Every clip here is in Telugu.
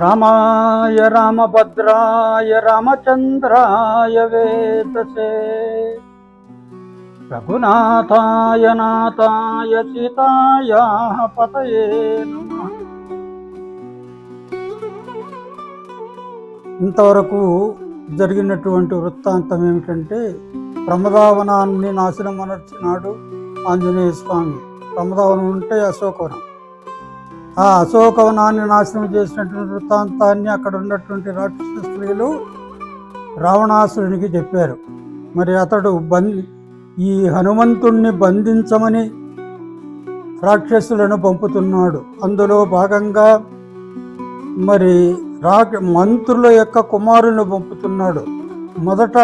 రామాయ రామభద్రాయ రామచంద్రాయ వేదసే. రఘునాథాయ నాథాయ సీతాయ పతయే ఇంతవరకు జరిగినటువంటి వృత్తాంతం ఏమిటంటే ప్రమదావనాన్ని నాశనం అనర్చినాడు ఆంజనేయ స్వామి. ప్రమదావనం ఉంటే అశోకవనం. ఆ అశోకవనాన్ని నాశనం చేసినటువంటి వృత్తాంతాన్ని అక్కడ ఉన్నటువంటి రాక్షస స్త్రీలు రావణాసురునికి చెప్పారు. మరి అతడు బంది ఈ హనుమంతుణ్ణి బంధించమని రాక్షసులను పంపుతున్నాడు. అందులో భాగంగా మరి రా మంత్రుల యొక్క కుమారుని పంపుతున్నాడు. మొదట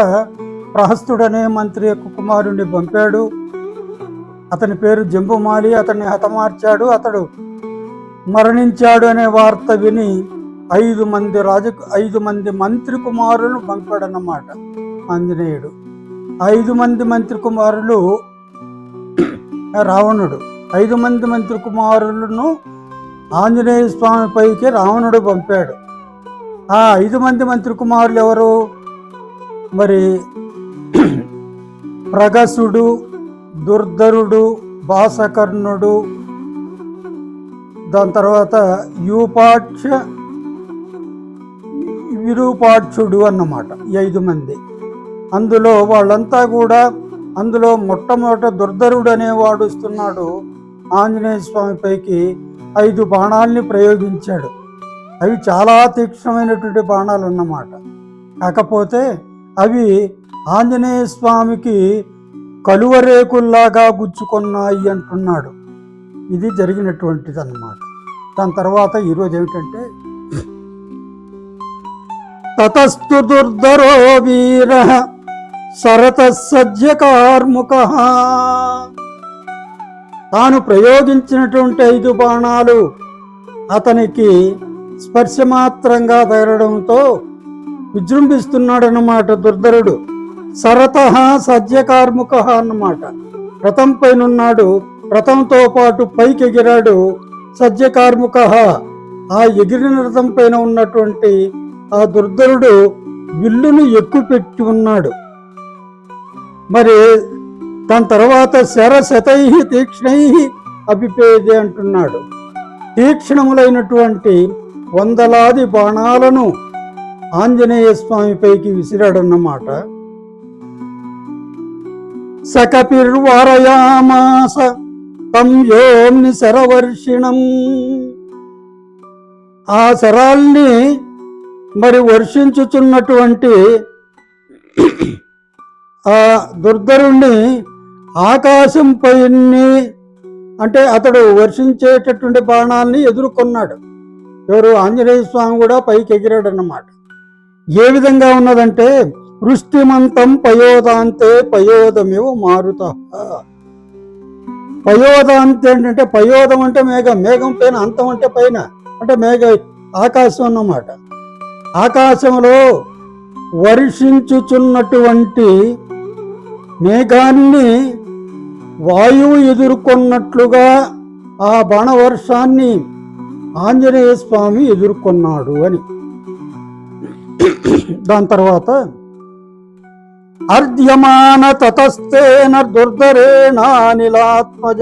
ప్రహస్తుడనే మంత్రి యొక్క కుమారుణ్ణి పంపాడు. అతని పేరు జంబుమాలి అతన్ని హతమార్చాడు. అతడు మరణించాడు అనే వార్త విని ఐదు మంది రాజ ఐదు మంది మంత్రి కుమారులు పంపాడన్నమాట ఆంజనేయుడు. ఐదు మంది మంత్రి కుమారులు రావణుడు. ఐదు మంది మంత్రి కుమారులను ఆంజనేయ స్వామి పైకి రావణుడు పంపాడు. ఆ ఐదు మంది మంత్రి కుమారులు ఎవరు? మరి ప్రగసుడు దుర్ధరుడు భాసకర్ణుడు దాని తర్వాత యూపాక్ష విరూపాక్షుడు అన్నమాట ఐదు మంది. అందులో వాళ్ళంతా కూడా అందులో మొట్టమొదట దుర్ధరుడు అనేవాడు వస్తున్నాడు. ఆంజనేయ స్వామి పైకి ఐదు బాణాలని ప్రయోగించాడు. అవి చాలా తీక్ష్ణమైనటువంటి బాణాలు అన్నమాట. కాకపోతే అవి ఆంజనేయ స్వామికి కలువరేకుల్లాగా గుచ్చుకున్నాయి అంటున్నాడు. ఇది జరిగినటువంటిది అన్నమాట దాని తర్వాత ఈరోజు ఏమిటంటే తతస్తు దుర్ధరో వీర శరత సజ్జ కార్ముక. తాను ప్రయోగించినటువంటి ఐదు బాణాలు అతనికి స్పర్శ మాత్రంగా తగలడంతో విజృంభిస్తున్నాడన్నమాట దుర్ధరుడు. సరత సజ్జకార్ముక అన్నమాట. రథం రథంతో పాటు పైకి ఎగిరాడు సజ్జకార్ముక. ఆ ఎగిరిన రథం పైన ఉన్నటువంటి ఆ దుర్ధరుడు విల్లును ఎక్కుపెట్టి ఉన్నాడు. మరి దాని తర్వాత శరశతై తీక్ష్ణై అభిపేది అంటున్నాడు. తీక్షణములైనటువంటి వందలాది బాణాలను ఆంజనేయ స్వామిపైకి విసిరాడన్నమాట. సకపిర్వారయామాస తం యోమ్ని శరవర్షిణం. ఆ శరాల్ని మరి వర్షించుచున్నటువంటి ఆ దుర్ధరుణ్ణి ఆకాశం అంటే అతడు వర్షించేటటువంటి బాణాల్ని ఎదుర్కొన్నాడు. ఎవరు ఆంజనేయ స్వామి కూడా పైకి ఎగిరాడు అన్నమాట ఏ విధంగా ఉన్నదంటే వృష్టిమంతం పయోదాంతే పయోదమివ మారుత. పయోదాంతే ఏంటంటే పయోదం అంటే మేఘం మేఘం పైన అంతం అంటే పైన అంటే మేఘ ఆకాశం అన్నమాట. ఆకాశంలో వర్షించుచున్నటువంటి మేఘాన్ని వాయువు ఎదుర్కొన్నట్లుగా ఆ బాణవర్షాన్ని ఆంజనేయ స్వామి ఎదుర్కొన్నాడు అని. దాని తర్వాత అర్ధ్యమాన తతస్థేన దుర్ధరేణ నిలాత్మజ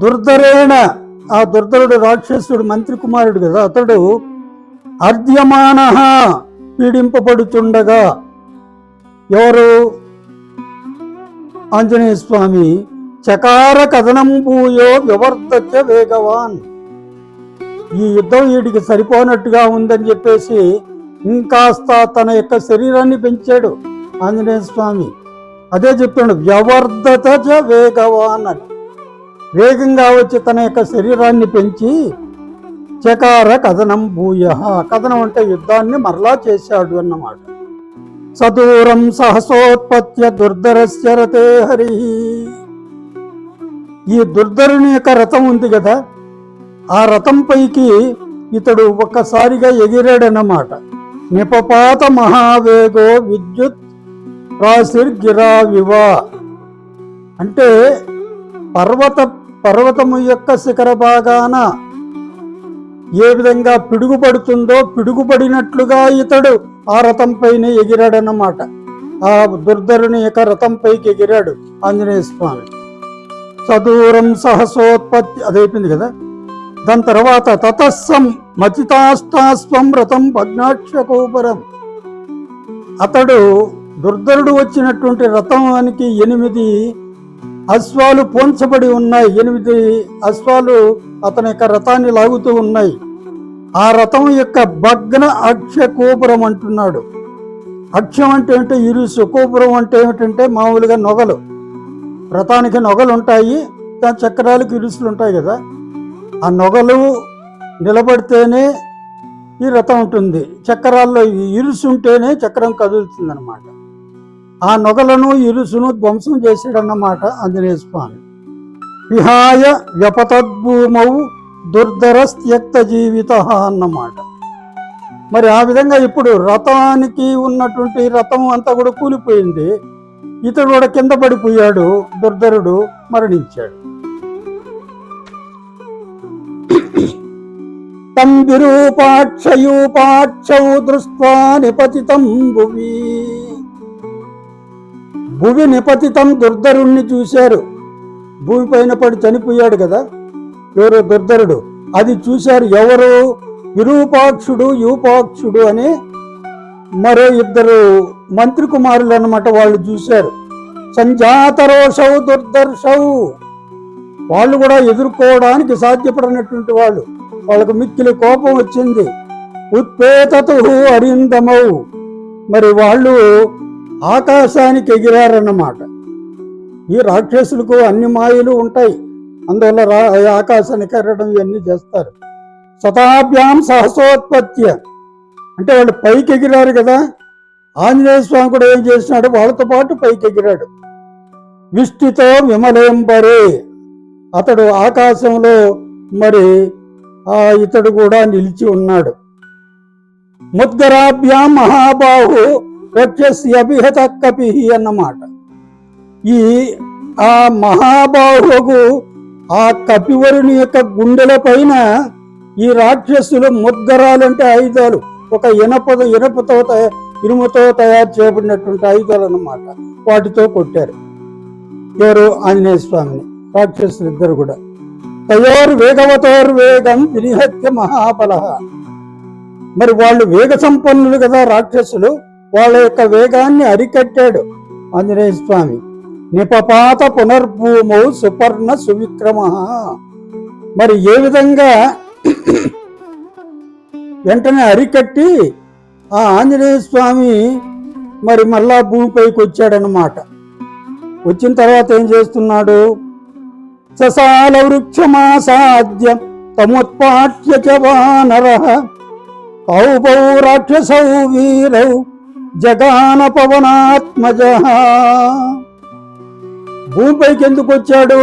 దుర్ధరేణ ఆ దుర్ధరుడు రాక్షసుడు మంత్రి కుమారుడు కదా అతడు అర్ధ్యమాన పీడింపబడుతుండగా ఎవరు? ఆంజనేయ స్వామి. చకార కథనం భూయో వివర్ధచ వేగవాన్. ఈ యుద్ధం వీడికి సరిపోనట్టుగా ఉందని చెప్పేసి ఇంకాస్త తన యొక్క శరీరాన్ని పెంచాడు ఆంజనేయ స్వామి. అదే చెప్పాడు వ్యవర్ధత వేగవాన్ అని. వేగంగా వచ్చి తన యొక్క శరీరాన్ని పెంచి చకార కథనం భూయ. కథనం అంటే యుద్ధాన్ని మరలా చేశాడు అన్నమాట. సదూరం సహసోత్పత్య దుర్ధరస్య రతే హరి. ఈ దుర్ధరుని యొక్క రథం ఉంది కదా ఆ రథం పైకి ఇతడు ఒక్కసారిగా ఎగిరాడన్నమాట. నిపపాత మహావేగో విద్యుత్ రాశిర్గిరా వివా. అంటే పర్వత పర్వతము యొక్క శిఖర భాగాన ఏ విధంగా పిడుగుపడుతుందో పిడుగుపడినట్లుగా ఇతడు ఆ రథంపైన ఎగిరాడనమాట ఆ దుర్ధరుని యొక్క రథంపైకి ఎగిరాడు ఆంజనేయ స్వామి. సదూరం సహసోత్పత్తి అదైపోయింది కదా? దాని తర్వాత తతస్సం మతితాస్తాస్వం రథం భగ్నాక్షకోపరం అతడు దుర్ధరుడు వచ్చినటువంటి రథానికి ఎనిమిది అశ్వాలు పోంచబడి ఉన్నాయి. ఎనిమిది అశ్వాలు అతని యొక్క రథాన్ని లాగుతూ ఉన్నాయి. ఆ రథం యొక్క భగ్న అక్ష కోపురం అంటున్నాడు. అక్షం అంటే ఏంటంటే ఇరుసు. కోపురం అంటే ఏమిటంటే మామూలుగా నొగలు. రథానికి నొగలు ఉంటాయి దాని చక్రాలకు ఇరుసులు ఉంటాయి కదా. ఆ నొగలు నిలబడితేనే ఈ రథం ఉంటుంది. చక్రాల్లో ఇరుసుంటేనే చక్రం కదులుతుంది అనమాట ఆ నొగలను ఇరుసును ధ్వంసం చేశాడన్నమాట ఆంజనేయ స్వామి. విహాయ వ్యపతద్భూమౌ దుర్ధరస్త్యక్త జీవిత అన్నమాట. మరి ఆ విధంగా ఇప్పుడు రథానికి ఉన్నటువంటి రథం అంతా కూడా కూలిపోయింది. ఇతడు కూడా కింద పడిపోయాడు. దుర్ధరుడు మరణించాడు. తం విరూపాక్షయూపాక్షౌ దృష్ట్వా నిపతితం భువి. భువి నిపతితం దుర్ధరుణ్ణి చూశారు. భూమి పైన పడి చనిపోయాడు కదా. ఎవరు దుర్ధరుడు. అది చూశారు ఎవరు? విరూపాక్షుడు యూపాక్షుడు అని మరో ఇద్దరు మంత్రి కుమారులు అన్నమాట వాళ్ళు చూశారు. సంజాతరోషౌ దుర్దర్శౌ వాళ్ళు కూడా ఎదుర్కోవడానికి సాధ్యపడినటువంటి వాళ్ళు. వాళ్ళకు మిక్కిలి కోపం వచ్చింది. ఉత్పేతతు అరిందమవు మరి వాళ్ళు ఆకాశానికి ఎగిరారన్నమాట. ఈ రాక్షసులకు అన్ని మాయలు ఉంటాయి. అందువల్ల రా ఆకాశానికి ఎగరడం ఇవన్నీ చేస్తారు. శతాభ్యాం సహసోత్పత్య అంటే వాళ్ళు పైకి ఎగిరారు కదా. ఆంజనేయ స్వామి కూడా ఏం చేసినాడు? వాళ్ళతో పాటు పైకి ఎగిరాడు. విష్టితో విమలేంబరే. అతడు ఆకాశంలో మరి ఇతడు కూడా నిలిచి ఉన్నాడు. ముద్గరాభ్యా మహాబాహు వచ్చేసి అభిహత కపిహి అన్నమాట. ఈ ఆ మహాబాహుకు ఆ కపివరుని యొక్క గుండెల పైన ఈ రాక్షసులు ముద్గరాలంటే ఆయుధాలు ఒక ఇనప ఇనపతో ఇనుముతో తయారు చేయబడినటువంటి ఆయుధాలు అన్నమాట. వాటితో కొట్టారు. ఎవరు? ఆంజనేయ స్వామిని రాక్షసులు ఇద్దరు కూడా. తయోర్వేగవతోర్వేగం వేగం వినిహత్య మహాబల. మరి వాళ్ళు వేగ సంపన్నులు కదా రాక్షసులు వాళ్ళ యొక్క వేగాన్ని అరికట్టాడు ఆంజనేయ స్వామి. నిపపాత పునర్భూమౌ సుపర్ణ సువిక్రమ. మరి ఏ విధంగా వెంటనే అరికట్టి ఆ ఆంజనేయ స్వామి మరి మళ్ళా భూమిపైకి వచ్చాడనమాట వచ్చిన తర్వాత ఏం చేస్తున్నాడు? ససాల వృక్షమాసాద్య తముత్పాట్య చ వానర. పౌపౌ రాక్షసౌ వీరౌ జగాన పవనాత్మజ. భూమిపైకి ఎందుకు వచ్చాడు?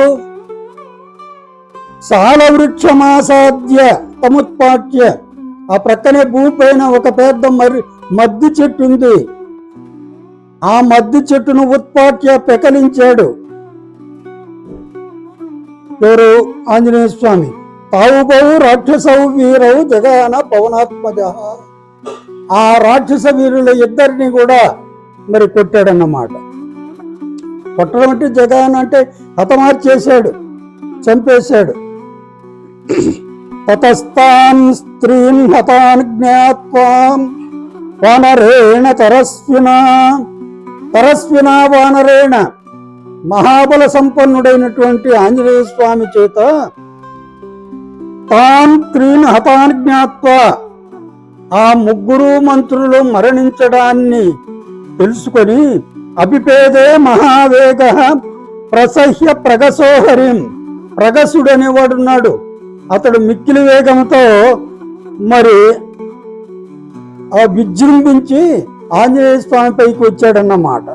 సాల వృక్షమాసాద్య తముత్పాట్య ఆ ప్రక్కనే భూమి పైన ఒక పెద్ద మరి మద్ది చెట్టు ఉంది. ఆ మద్ది చెట్టును ఉత్పాట్య పెకలించాడు. ఎవరు? ఆంజనేయ స్వామి. తావుబౌ రాక్షసవు వీరవు జగాన పవనాత్మజ. ఆ రాక్షస వీరుల ఇద్దరిని కూడా మరి కొట్టాడన్నమాట. కొట్టడం అంటే జగన్ అంటే హతమార్చేశాడు చంపేశాడు. తతస్థాం స్త్రీం హతాన్ జ్ఞాత్వాం వానరేణ తరస్విన. తరస్విన వానరేణ. మహాబల సంపన్నుడైనటువంటి ఆంజనేయ స్వామి చేత తాన్ త్రీన్ హతాన్ జ్ఞాత్వ. ఆ ముగ్గురు మంత్రులు మరణించడాన్ని తెలుసుకొని అభిపేదే మహావేగ ప్రసహ్య ప్రగసోహరిం. ప్రగసుడు అనేవాడున్నాడు అతడు మిక్కిలి వేగంతో మరి ఆ విజృంభించి ఆంజనేయ స్వామి పైకి వచ్చాడన్నమాట.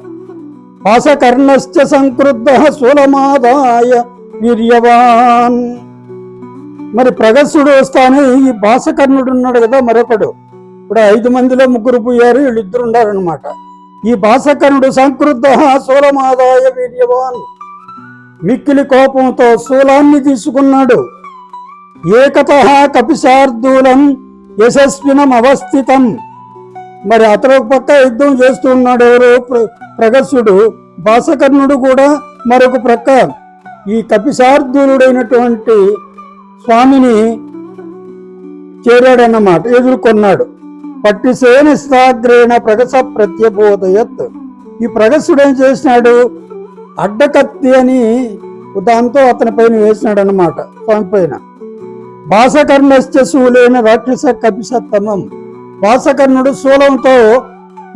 పాసకర్ణశ్చ సంక్రుద్ధ వీర్యవాన్. మరి ప్రగస్సుడు వస్తానే ఈ భాసకర్ణుడు ఉన్నాడు కదా మరొకడు. ఇప్పుడు ఐదు మందిలో ముగ్గురు పోయారు వీళ్ళిద్దరు ఉన్నారనమాట ఈ భాసకర్ణుడు సంకృద్ధ శూలమాదాయ వీర్యవాన్. మిక్కిలి కోపంతో శూలాన్ని తీసుకున్నాడు. ఏకత కపిశార్దూలం యశస్వినం అవస్థితం మరి అతను పక్క యుద్ధం చేస్తూ ఉన్నాడు ఎవరు? ప్ర- భాసకర్ణుడు కూడా మరొక ప్రక్క ఈ కపిశార్దూలుడైనటువంటి స్వామిని చేరాడన్నమాట ఎదుర్కొన్నాడు. పట్టిసేన స్థాగ్రేణ ప్రగస ప్రత్యబోధయత్. ఈ ప్రగసుడు ఏం చేసినాడు? అడ్డకత్తి అని దాంతో అతని పైన వేసినాడు అనమాట స్వామి పైన. భాసకర్ణశ్చ రాక్షస కపిసత్తమం భాసకర్ణుడు శూలంతో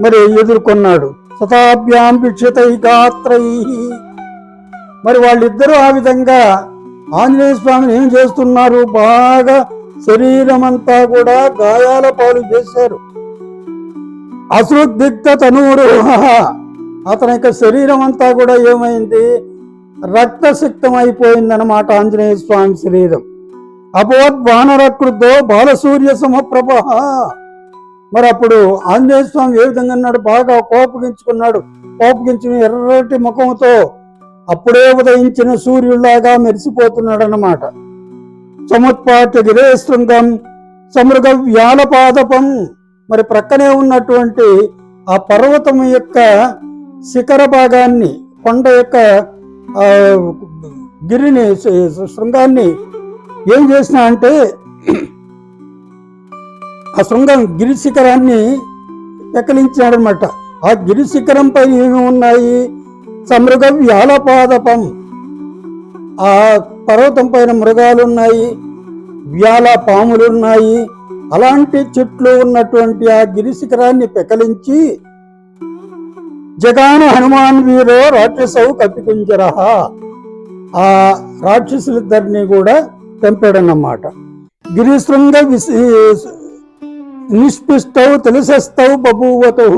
మరి ఎదుర్కొన్నాడు. శతాభ్యాం భిక్షితై గాత్రై మరి వాళ్ళిద్దరూ ఆ విధంగా ఆంజనేయ స్వామిని ఏం చేస్తున్నారు? బాగా శరీరం అంతా కూడా గాయాల పాలు చేశారు. అసృదిగ్ధ తనూరు. అతని యొక్క శరీరం అంతా కూడా ఏమైంది? రక్తసిక్తం అయిపోయిందన్నమాట ఆంజనేయ స్వామి శరీరం. అపోద్ వానరకృతో బాలసూర్య సమప్రభ. మరి అప్పుడు ఆంజనేయ స్వామి ఏ విధంగా అన్నాడు బాగా కోపగించుకున్నాడు. కోపగించిన ఎర్రటి ముఖంతో అప్పుడే ఉదయించిన సూర్యుడిలాగా మెరిసిపోతున్నాడు అన్నమాట సముత్పాట్య గిరే శృంగం సమృగ వ్యాలపాదపం మరి ప్రక్కనే ఉన్నటువంటి ఆ పర్వతం యొక్క శిఖర భాగాన్ని కొండ యొక్క గిరిని శృంగాన్ని ఏం చేసిన అంటే ఆ శృంగం గిరి శిఖరాన్ని ఆ గిరి పైన ఏమి ఉన్నాయి సమృగ వ్యాలపాదపం ఆ పర్వతం పైన మృగాలు ఉన్నాయి వ్యాల పాములు ఉన్నాయి అలాంటి చెట్లు ఉన్నటువంటి ఆ గిరి శిఖరాన్ని పెకలించి జగాన హనుమాన్ వీరో రాక్షసవు కపికుంజర. ఆ రాక్షసులిద్దరిని కూడా చంపాడన్నమాట గిరిశృంగ విసి నిష్పిస్తవు తెలిసెస్తవు బభూవతు.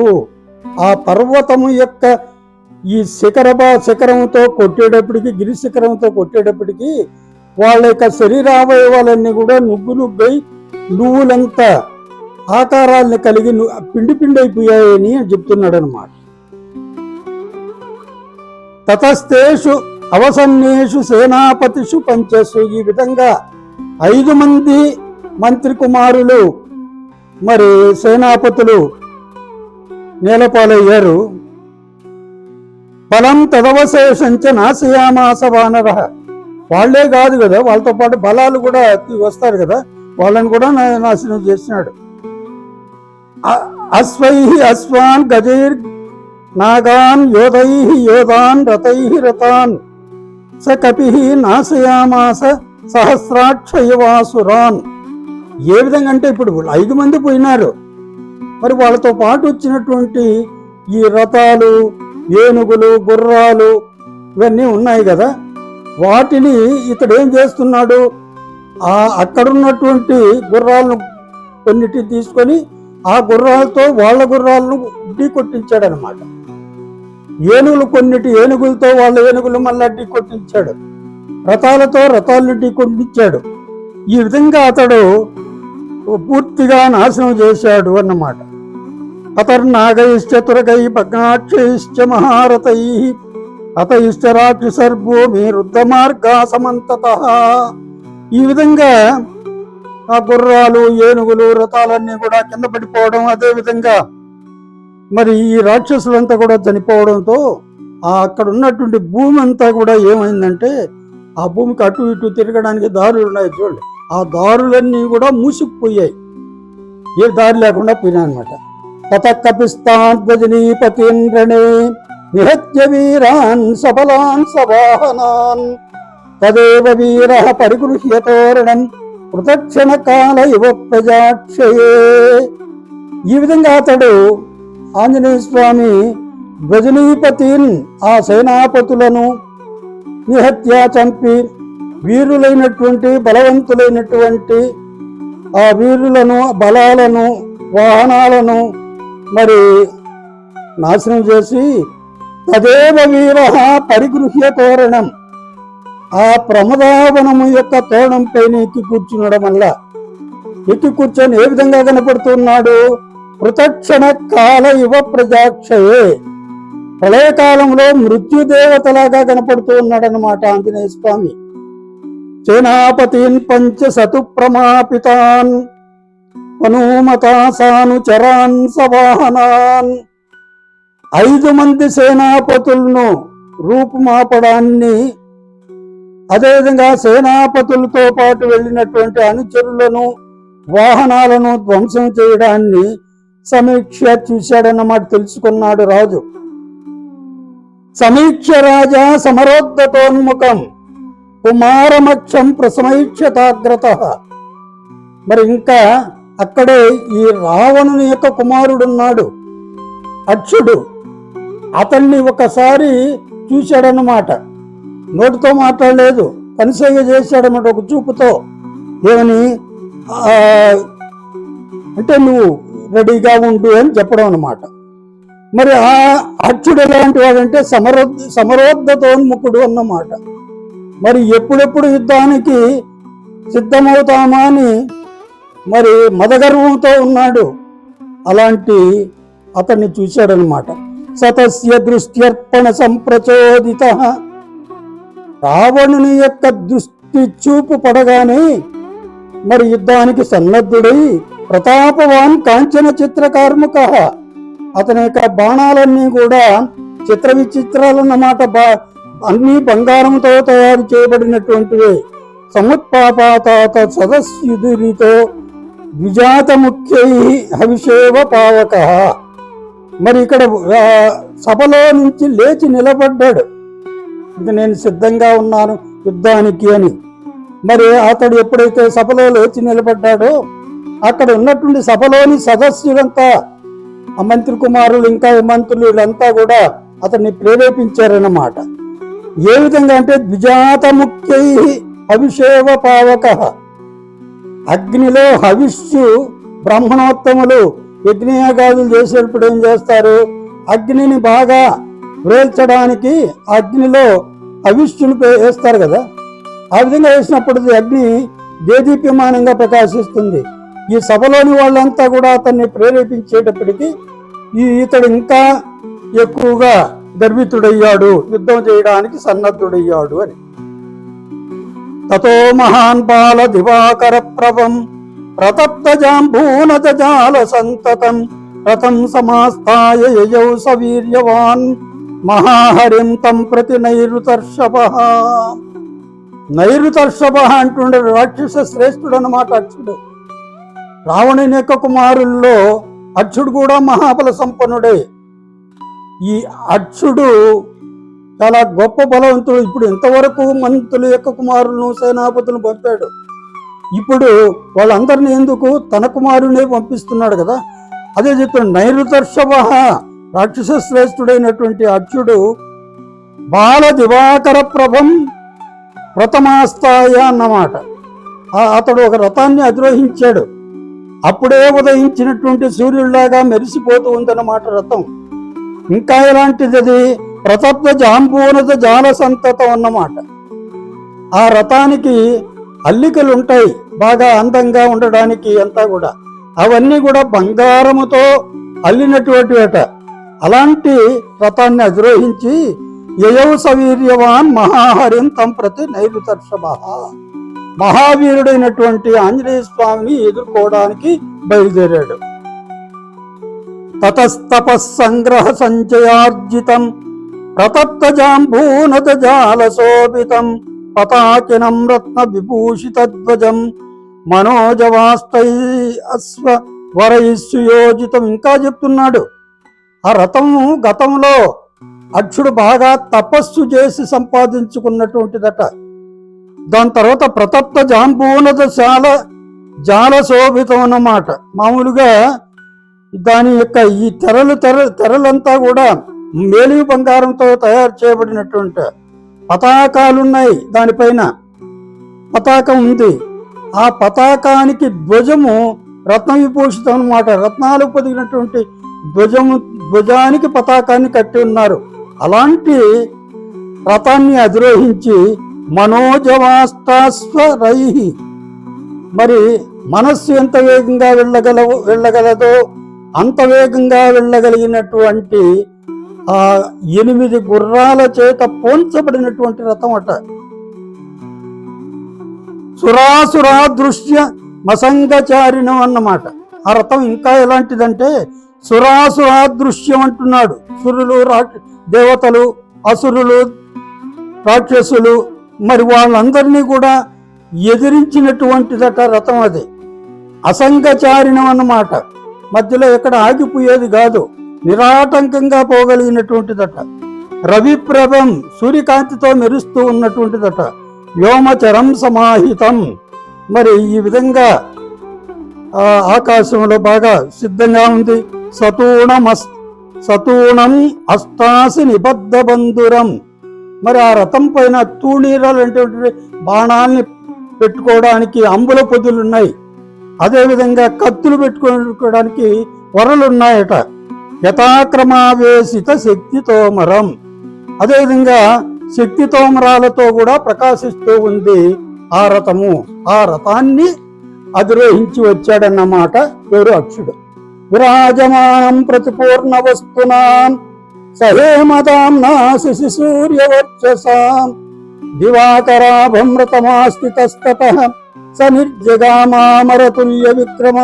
ఆ పర్వతము యొక్క ఈ శిఖరబా శిఖరంతో కొట్టేటప్పటికి గిరి శిఖరంతో కొట్టేటప్పటికి వాళ్ళ యొక్క శరీరావయవాలన్నీ కూడా నుగ్గు నుగ్గై నువ్వులంత ఆకారాల్ని కలిగి పిండి పిండి అయిపోయాయని చెప్తున్నాడు అనమాట తతస్థేషు అవసన్నేషు సేనాపతిషు పంచేసు ఈ విధంగా ఐదు మంది మంత్రి కుమారులు మరి సేనాపతులు నేలపాలయ్యారు. బలం తదవశేషంచ నాశయామాస వానర. వాళ్ళే కాదు కదా వాళ్ళతో పాటు బలాలు కూడా వస్తారు కదా వాళ్ళని కూడా నాశనం చేసినాడు. అశ్వై అశ్వాన్ గజైర్ నాగాన్ యోధై యోధాన్ రథై రథాన్. స కపి నాశయామాస సహస్రాక్షయవాసురాన్. ఏ విధంగా అంటే ఇప్పుడు ఐదు మంది పోయినారు. మరి వాళ్ళతో పాటు వచ్చినటువంటి ఈ రథాలు ఏనుగులు గుర్రాలు ఇవన్నీ ఉన్నాయి కదా. వాటిని ఇతడు ఏం చేస్తున్నాడు? ఆ అక్కడున్నటువంటి గుర్రాలను కొన్నిటి తీసుకొని ఆ గుర్రాలతో వాళ్ళ గుర్రాలను ఢీ కొట్టించాడు అనమాట ఏనుగులు కొన్నిటి ఏనుగులతో వాళ్ళ ఏనుగులు మళ్ళీ ఢీ కొట్టించాడు. రథాలతో రథాలను ఢీ కొట్టించాడు. ఈ విధంగా అతడు పూర్తిగా నాశనం చేశాడు అన్నమాట. అతర్నాగైశ్చతురగై భగ్నాక్షైశ్చ మహారథై అతయిశ్చ రాక్షసర్భూమి రుద్ధ మార్గా సమంతత. ఈ విధంగా ఆ గుర్రాలు ఏనుగులు రథాలన్నీ కూడా కింద పడిపోవడం అదేవిధంగా మరి ఈ రాక్షసులంతా కూడా చనిపోవడంతో ఆ అక్కడ ఉన్నటువంటి భూమి అంతా కూడా ఏమైందంటే ఆ భూమికి అటు ఇటు తిరగడానికి దారులు ఉన్నాయి చూడండి. ఆ దారులన్నీ కూడా మూసుకుపోయాయి ఏ దారి లేకుండా పోయినాయన్నమాట. తతకపిస్తాద్వజనీపతీంద్రణే నిహత్య వీరాన్ సబలాన్ సవాహనాన్ తదేవ వీర పరిగృహ్య తోరణం ప్రదక్షిణ కాల ఇవ ప్రజాక్షయే. ఈ విధంగా అతడు ఆంజనేయ స్వామి గజనీపతిన్ ఆ సేనాపతులను నిహత్య చంపి వీరులైనటువంటి బలవంతులైనటువంటి ఆ వీరులను బలాలను వాహనాలను మరి నాశనం చేసి తదేవ వీర పరిగృహ్య తోరణం. ఆ ప్రమదావనము యొక్క తోరణం పైన ఎక్కి కూర్చునడం వల్ల ఎక్కి కూర్చొని ఏ విధంగా కనపడుతున్నాడు? ప్రతక్షణ కాల యువ ప్రజాక్షయే. ప్రళయకాలంలో మృత్యుదేవతలాగా కనపడుతూ ఉన్నాడనమాట ఆంజనేయ స్వామి. సేనాపతీన్ పంచ సతు ప్రమాపితాన్ హనుమతాసానుచరాన్ సవాహనాన్ ఐదు మంది సేనాపతులను రూపుమాపడాన్ని అదేవిధంగా సేనాపతులతో పాటు వెళ్ళినటువంటి అనుచరులను వాహనాలను ధ్వంసం చేయడాన్ని సమీక్ష చూశాడన్నమాట తెలుసుకున్నాడు రాజు. సమీక్ష రాజా సమరోద్ధతోన్ముఖం. కుమారమక్షం ప్రసమైక్షతాగ్రత మరి ఇంకా అక్కడే ఈ రావణుని యొక్క కుమారుడున్నాడు. అక్షుడు అతన్ని ఒకసారి చూశాడనమాట నోటితో మాట్లాడలేదు. కనిసయ్య చేశాడన్నమాట ఒక చూపుతో. ఏమని? అంటే నువ్వు రెడీగా ఉండు అని చెప్పడం అన్నమాట. మరి ఆ అర్చుడు ఎలాంటి వాడంటే సమరో సమరోద్ధతోన్ముఖుడు అన్నమాట. మరి ఎప్పుడెప్పుడు యుద్ధానికి సిద్ధమవుతామా అని మరి మదగర్వంతో ఉన్నాడు. అలాంటి అతన్ని చూశాడనమాట. సతస్య దృష్ట్యర్పణ సంప్రచోదిత. రావణుని యొక్క దృష్టి చూపు పడగానే మరి యుద్ధానికి సన్నద్ధుడై ప్రతాపవాన్ కాంచన చిత్రకార్ముక. అతని యొక్క బాణాలన్నీ కూడా చిత్ర విచిత్రాలన్నమాట బా అన్ని బంగారంతో తయారు చేయబడినటువంటివే. సముత్పాపాతాత సదస్యుదురితో విజాత ముఖ్యై హవిషేవ పావక. మరి ఇక్కడ సభలో నుంచి లేచి నిలబడ్డాడు. ఇంక నేను సిద్ధంగా ఉన్నాను యుద్ధానికి అని. మరి అతడు ఎప్పుడైతే సభలో లేచి నిలబడ్డాడో అక్కడ ఉన్నటువంటి సభలోని సదస్యులంతా ఆ మంత్రి కుమారులు ఇంకా మంత్రులు వీళ్ళంతా కూడా అతన్ని ప్రేరేపించారన్నమాట. ఏ విధంగా అంటే ద్విజాతముఖ్యై హవిషేవ పావక. అగ్నిలో హవిష్యు బ్రాహ్మణోత్తములు యజ్ఞయాగాదులు చేసేటప్పుడు ఏం చేస్తారు? అగ్నిని బాగా వేల్చడానికి అగ్నిలో హవిష్యుని వేస్తారు కదా? ఆ విధంగా వేసినప్పుడు అగ్ని దేదీప్యమానంగా ప్రకాశిస్తుంది. ఈ సభలోని వాళ్ళంతా కూడా అతన్ని ప్రేరేపించేటప్పటికీ ఈ ఇతడు ఇంకా ఎక్కువగా గర్వితుడయ్యాడు యుద్ధం చేయడానికి సన్నద్ధుడయ్యాడు అని. తతో మహాన్ బాల దివాకర ప్రభం ప్రతప్త జాంబూనత జాల సంతతం రథం సమాస్థాయ యయౌ సవీర్యవాన్ మహాహరిం తం ప్రతి నైరుతర్షభ. నైరుతర్షభ అంటుండే రాక్షస శ్రేష్ఠుడు అన్నమాట అర్చుడు రావణుని యొక్క కుమారుల్లో అక్షుడు కూడా మహాబల సంపన్నుడే. ఈ అక్షుడు చాలా గొప్ప బలవంతుడు. ఇప్పుడు ఇంతవరకు మంత్రుల యొక్క కుమారులను సేనాపతులను పంపాడు. ఇప్పుడు వాళ్ళందరినీ ఎందుకు తన కుమారునే పంపిస్తున్నాడు కదా? అదే చెప్తాడు నైరుతర్షభ రాక్షస శ్రేష్ఠుడైనటువంటి అక్షుడు బాల దివాకర ప్రభం ప్రథమాస్థాయ అన్నమాట. అతడు ఒక రథాన్ని అధిరోహించాడు అప్పుడే ఉదయించినటువంటి సూర్యుడిలాగా మెరిసిపోతూ ఉందన్నమాట రథం. ఇంకా ఎలాంటిది అది ప్రతప్త జాంబూనత జాల సంతతం అన్నమాట. ఆ రథానికి అల్లికలు ఉంటాయి బాగా అందంగా ఉండడానికి అంతా కూడా. అవన్నీ కూడా బంగారముతో అల్లినటువంటి అట అలాంటి రథాన్ని అధిరోహించి యయౌ సవీర్యవాన్ మహాహరిం తం ప్రతి నైరుతర్షభ మహావీరుడైనటువంటి ఆంజనేయ స్వామిని ఎదుర్కోవడానికి బయలుదేరాడు. తతస్తపస్సంగ్రహ సంచయార్జితం ప్రతప్త జాంబూనత జాల శోభితం పతాకినం రత్న విభూషితధ్వజం మనోజవాస్తై అశ్వ వరయుయోజితం ఇంకా చెప్తున్నాడు. ఆ రథం గతంలో అక్షుడు బాగా తపస్సు చేసి సంపాదించుకున్నటువంటిదట. దాని తర్వాత ప్రతప్త జాంబూనత శాల జాల శోభితం అన్నమాట మామూలుగా దాని యొక్క ఈ తెరలు తెర తెరలంతా కూడా మేలివి బంగారంతో తయారు చేయబడినటువంటి పతాకాలున్నాయి దానిపైన. పతాకం ఉంది. ఆ పతాకానికి ధ్వజము రత్న విభూషితం అన్నమాట. రత్నాలు పొదిగినటువంటి ధ్వజము ధ్వజానికి పతాకాన్ని కట్టి ఉన్నారు. అలాంటి రథాన్ని అధిరోహించి మనోజవాస్తాస్వరై మరి మనస్సు ఎంత వేగంగా వెళ్ళగల వెళ్ళగలదో అంత వేగంగా వెళ్ళగలిగినటువంటి ఆ ఎనిమిది గుర్రాల చేత పోల్చబడినటువంటి రథం అట. సురాసురాదృశ్య మసంగచారిణం అన్నమాట. ఆ రథం ఇంకా ఎలాంటిదంటే సురాసురా దృశ్యం అంటున్నాడు. సురులు రా దేవతలు అసురులు రాక్షసులు మరి వాళ్ళందరినీ కూడా ఎదిరించినటువంటిదట రథం అది. అసంగచారిణం అన్నమాట. మధ్యలో ఎక్కడ ఆగిపోయేది కాదు నిరాటంకంగా పోగలిగినటువంటిదట. రవిప్రభం సూర్యకాంతితో మెరుస్తూ ఉన్నటువంటిదట. వ్యోమచరం సమాహితం. మరి ఈ విధంగా ఆకాశంలో బాగా సిద్ధంగా ఉంది. సతూణం సతూణం అష్టాసి నిబద్ధ బంధురం మరి ఆ రథం పైన తూణీరాలు అంటే బాణాలని పెట్టుకోవడానికి అంబుల పొదులు ఉన్నాయి అదేవిధంగా కత్తులు పెట్టుకోవడానికి వరలున్నాయట. యథాక్రమావేశిత శక్తితోమరం అదేవిధంగా శక్తితోమరాలతో కూడా ప్రకాశిస్తూ ఉంది ఆ రథము. ఆ రథాన్ని అధిరోహించి వచ్చాడన్నమాట ఎవరు అక్షుడు విరాజమానం ప్రతిపూర్ణ వస్తునాం. సహేమదాంనా శశి సూర్యవర్చసాం. దివాకరాభమృతమాస్థితస్తత స నిర్జగామామరతుల్య విక్రమ.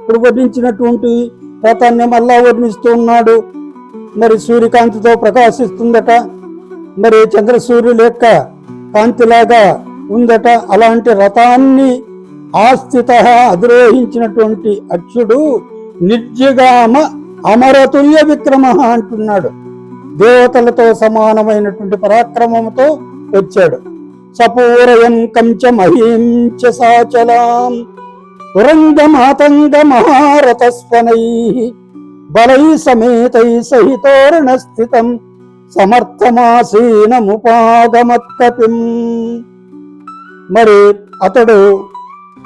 ఇప్పుడు వర్ణించినటువంటి రథాన్ని మళ్ళా వర్ణిస్తూ ఉన్నాడు మరి సూర్యకాంతితో ప్రకాశిస్తుందట. మరి చంద్రసూర్యుల యొక్క కాంతిలాగా ఉందట. అలాంటి రథాన్ని ఆస్థిత అధిరోహించినటువంటి అక్షుడు నిర్జగామ అమరతుల్య విక్రమ అంటున్నాడు. దేవతలతో సమానమైనటువంటి పరాక్రమంతో వచ్చాడు. సపూరయం కంచ మహీంచ సాచలాం. ఉరంగమాతంగ మహారతస్వనై బలై సమేతై సహితోరణ స్థితం సమర్థమాసీనముపాగమత్తపిం మరి అతడు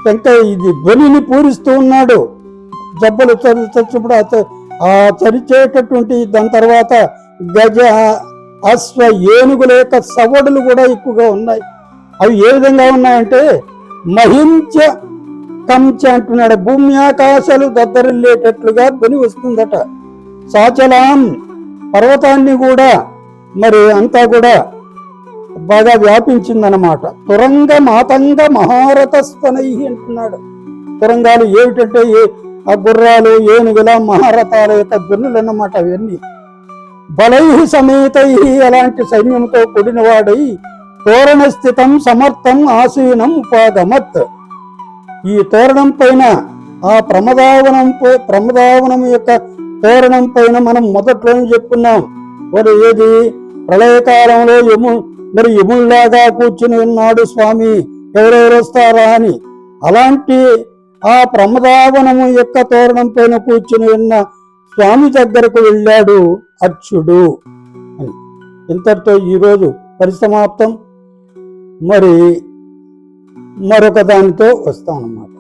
ఇంకా ఇది ధ్వనిని పూరిస్తూ ఉన్నాడు. జబ్బలు చరి చచ్చినప్పుడు ఆ చరిచేటటువంటి దాని తర్వాత గజ అశ్వ ఏనుగుల యొక్క సవడులు కూడా ఎక్కువగా ఉన్నాయి. అవి ఏ విధంగా ఉన్నాయంటే మహించ కంచ అంటున్నాడు భూమి ఆకాశాలు దద్దరిల్లేటట్లుగా ధ్వని వస్తుందట. సాచలాం పర్వతాన్ని కూడా మరి అంతా కూడా బాగా వ్యాపించిందనమాట తురంగ మాతంగ మహారథస్తనై అంటున్నాడు. తురంగాలు ఏమిటంటే ఏ ఆ గుర్రాలు ఏనుగుల మహారథాల యొక్క ధ్వనులు అన్నమాట అవన్నీ. బలై సమేతై అలాంటి సైన్యంతో కూడినవాడై తోరణ స్థితం సమర్థం ఆసీనం ఉపాగమత్. ఈ తోరణం పైన ఆ ప్రమదావనం ప్రమదావనం యొక్క తోరణం పైన మనం మొదట్లోనే చెప్పుకున్నాం మరి ఏది? ప్రళయకాలంలో యము మరి యముల్లాగా కూర్చుని ఉన్నాడు స్వామి. ఎవరెవరు వస్తారా అని. అలాంటి ఆ ప్రమదావనము యొక్క తోరణం పైన కూర్చుని ఉన్న స్వామి దగ్గరకు వెళ్ళాడు అర్చుడు అని. ఇంతటితో ఈరోజు పరిసమాప్తం. మరి మరొక దానితో వస్తామన్నమాట